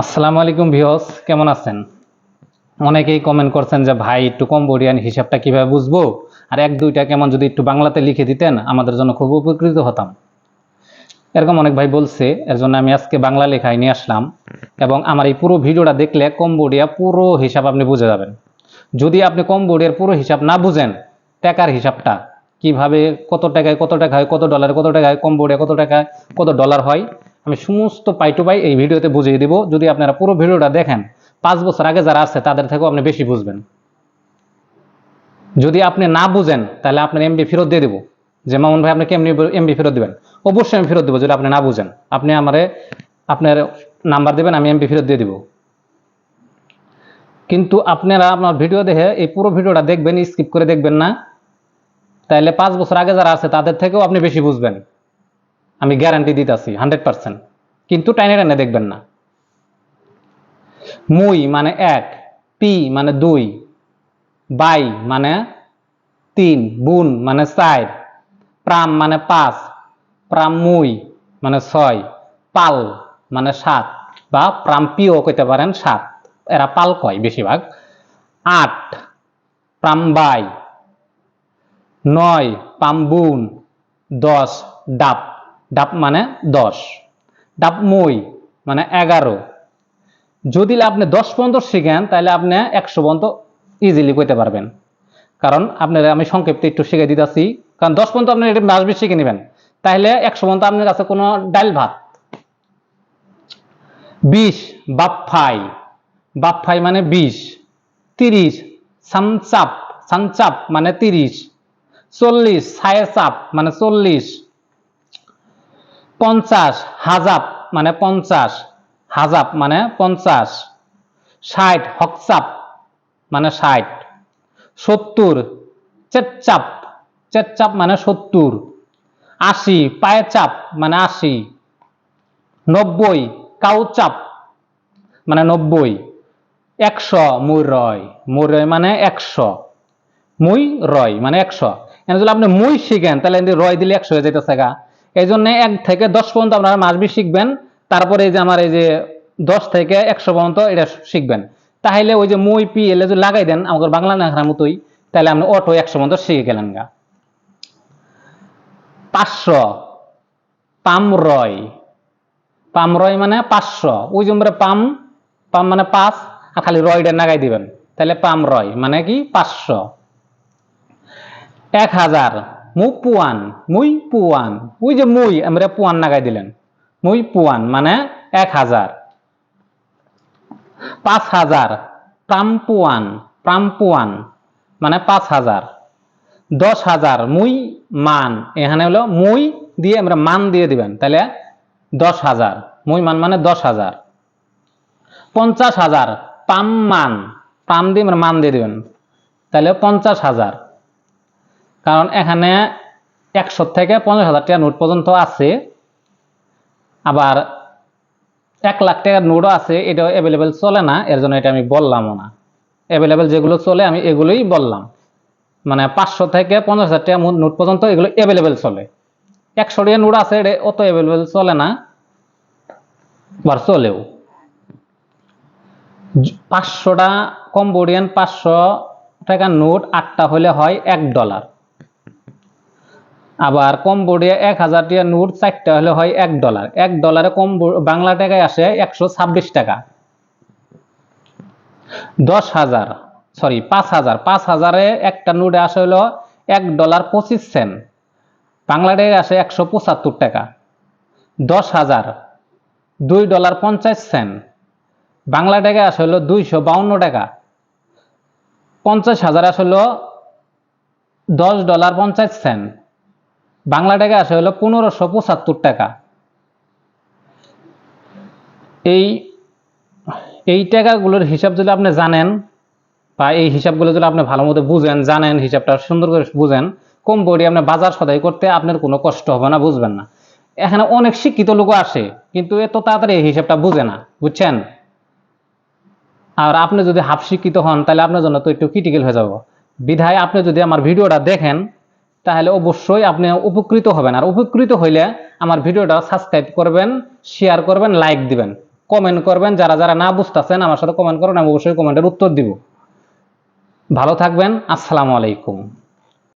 আসসালামু আলাইকুম ভিওস কেমন আছেন? অনেকেই কমেন্ট করছেন যে, ভাই, একটু কম্বোডিয়ান হিসাবটা কীভাবে বুঝব? আর এক দুইটা কেমন যদি একটু বাংলাতে লিখে দিতেন, আমাদের জন্য খুব উপকৃত হতাম। এরকম অনেক ভাই বলছে, এর জন্য আমি আজকে বাংলা লেখায় নিয়ে আসলাম এবং আমার এই পুরো ভিডিওটা দেখলে কম্বোডিয়া পুরো হিসাব আপনি বুঝে যাবেন। যদি আপনি কম্বোডিয়ার পুরো হিসাব না বুঝেন, টাকার হিসাবটা কীভাবে কত টাকায় কত টাকা হয়, কত ডলারে কত টাকা হয় কম্বোডিয়া কত টাকায় কত ডলার হয় আমি সমস্ত পাই টু পাই এই ভিডিওতে বুঝিয়ে দিব। যদি আপনারা পুরো ভিডিওটা দেখেন, পাঁচ বছর আগে যারা আছে, তাদের থেকেও আপনি বেশি বুঝবেন। যদি আপনি না বুঝেন, তাহলে আপনার এমবি ফেরত দিয়ে দেবো। যে মামুন ভাই, আপনি কেমনি এমবি ফেরত দিবেন? অবশ্যই আমি ফেরত দেবো, যদি আপনি না বুঝেন। আপনি আমারে, আপনার নাম্বার দেবেন, আমি এমবি ফেরত দিয়ে দেবো। কিন্তু আপনারা আপনার ভিডিও দেখে এই পুরো ভিডিওটা দেখবেন, স্কিপ করে দেখবেন না। তাহলে পাঁচ বছর আগে যারা আছে, তাদের থেকেও আপনি বেশি বুঝবেন। আমি গ্যারান্টি দিতেছি হান্ড্রেড পার্সেন্ট কিন্তু টাইনে টাইনে দেখবেন না। মুই মানে এক, পি মানে দুই, বাই মানে তিন, বুন মানে চার, প্রাম মানে পাঁচ, প্রাম মুই মানে ছয়, পাল মানে সাত বা প্রাম্পিও কইতে পারেন সাত। এরা পাল কয় বেশিরভাগ। আট প্রামবাই নয় পাম পাম্বুন দশ, ডাব। ডাব মানে দশ। ডাব মই মানে এগারো। যদি আপনি দশ পর্যন্ত শিখেন তাহলে আপনি একশো পর্যন্ত ইজিলি করতে পারবেন। কারণ আপনার আমি সংক্ষেপে একটু শিখে দিতেছি। কারণ দশ পর্যন্ত আপনি এটা মাসবি শিখে নেবেন। তাহলে একশো পর্যন্ত আপনার কাছে কোনো ডাল ভাত। বিশ বাপ্ফাই বাপ্ফাই মানে বিশ। তিরিশ সানচাপ সানচাপ মানে তিরিশ। চল্লিশ ছায়ে চাপ মানে চল্লিশ। পঞ্চাশ হাজাব মানে পঞ্চাশ হাজাব মানে পঞ্চাশ, ষাট, হকচাপ মানে ষাট, সত্তর, চেটচাপ চেটচাপ মানে সত্তর, আশি পায়ে চাপ মানে আশি, নব্বই, কাউচাপ মানে নব্বই, একশো, মুই রয় মুই রয় মানে একশো, মুই রয় মানে একশো। এখানে যদি আপনি মুই শিখেন, তাহলে রয় দিলে একশো হয়ে যেতেছে গা। এই জন্য এক থেকে দশ পর্যন্ত আপনারা মাসবি শিখবেন। তারপরে এই যে আমার এই যে দশ থেকে একশো পর্যন্ত এটা শিখবেন। তাহলে ওই যে মই, পি, এলে যদি লাগাই দেন আমাদের বাংলা লেখার মতোই, তাহলে আপনি অটো একশো পর্যন্ত শিখে গেলেন গা। পাঁচশো, পামরয়। পামরয় মানে পাঁচশো। ওই যে পাম পাম মানে পাঁচ, আর খালি রয়টা নাগাই দিবেন। তাহলে পাম রয় মানে কি? পাঁচশো। এক হাজার। মু পুয়ান মুই পুয়ান ওই যে মুই আমরা পুয়ান নাগাই দিলেন। মুই পুয়ান মানে এক হাজার পাঁচ হাজার প্রামপুয়ান প্রামপুয়ান মানে পাঁচ হাজার দশ হাজার মুই মান। এখানে হলো মুই দিয়ে আমরা মান দিয়ে দিবেন। তাহলে দশ হাজার মুই মান মানে দশ হাজার পঞ্চাশ হাজার পাম মান। পাম দিয়ে আমরা মান দিয়ে দিবেন। তাহলে পঞ্চাশ হাজার কারণ এখানে একশো থেকে পঞ্চাশ হাজার টাকা নোট পর্যন্ত আছে। আবার এক লাখ টাকার নোটও আছে এটা অ্যাভেলেবেল চলে না, এর জন্য এটা আমি বললামও না। অ্যাভেলেবেল যেগুলো চলে, আমি এগুলোই বললাম। মানে পাঁচশো থেকে পঞ্চাশ হাজার টাকা নোট পর্যন্ত এগুলো অ্যাভেলেবেল চলে। একশো টাকা নোট আছে, এটা অত অ্যাভেলেবেল চলে না, আবার চলেও। পাঁচশোটা কম্বোডিয়ান পাঁচশো টাকার নোট আটটা হলে হয় এক ডলার আবার কম্বোডিয়া এক হাজার টাকার নোট চারটা হলে হয় এক ডলার এক ডলারে কম্বো বাংলা টাকায় আসে একশো ছাব্বিশ টাকা। দশ হাজার সরি পাঁচ হাজার। পাঁচ হাজারে একটা নোটে আসে হলো এক ডলার পঁচিশ সেন্ট বাংলা টাকায় আসে একশো পঁচাত্তর টাকা। দশ হাজার, দুই ডলার পঞ্চাশ সেন্ট বাংলা টাকায় আসে হলো দুইশো বাউন্ন টাকা। পঞ্চাশ হাজার আসে হলো দশ ডলার পঞ্চাশ সেন্ট বাংলা টাকা আসে হলো পনেরোশো পঁচাত্তর টাকা। এই এই টাকাগুলোর হিসাব যদি আপনি জানেন বা এই হিসাবগুলো যদি আপনি ভালো মতো বুঝেন, জানেন, হিসাবটা সুন্দর করে বুঝেন, কম বডি আপনি বাজার সদাই করতে আপনার কোনো কষ্ট হবে না, বুঝবেন না। এখানে অনেক শিক্ষিত লোক আসে, কিন্তু এত তাড়াতাড়ি এই হিসাবটা বুঝে না, বুঝছেন? আর আপনি যদি হাফ শিক্ষিত হন, তাহলে আপনার জন্য তো একটু ক্রিটিক্যাল হয়ে যাব। বিধায় আপনি যদি আমার ভিডিওটা দেখেন তাহলে অবশ্যই আপনি উপকৃত হবেন। আর উপকৃত হইলে আমার ভিডিওটা সাবস্ক্রাইব করবেন শেয়ার করবেন লাইক দিবেন। কমেন্ট করবেন, যারা যারা না বুঝতেছেন আমার সাথে কমেন্ট করবেন আমি অবশ্যই কমেন্টের উত্তর দিব। ভালো থাকবেন, আসসালামু আলাইকুম।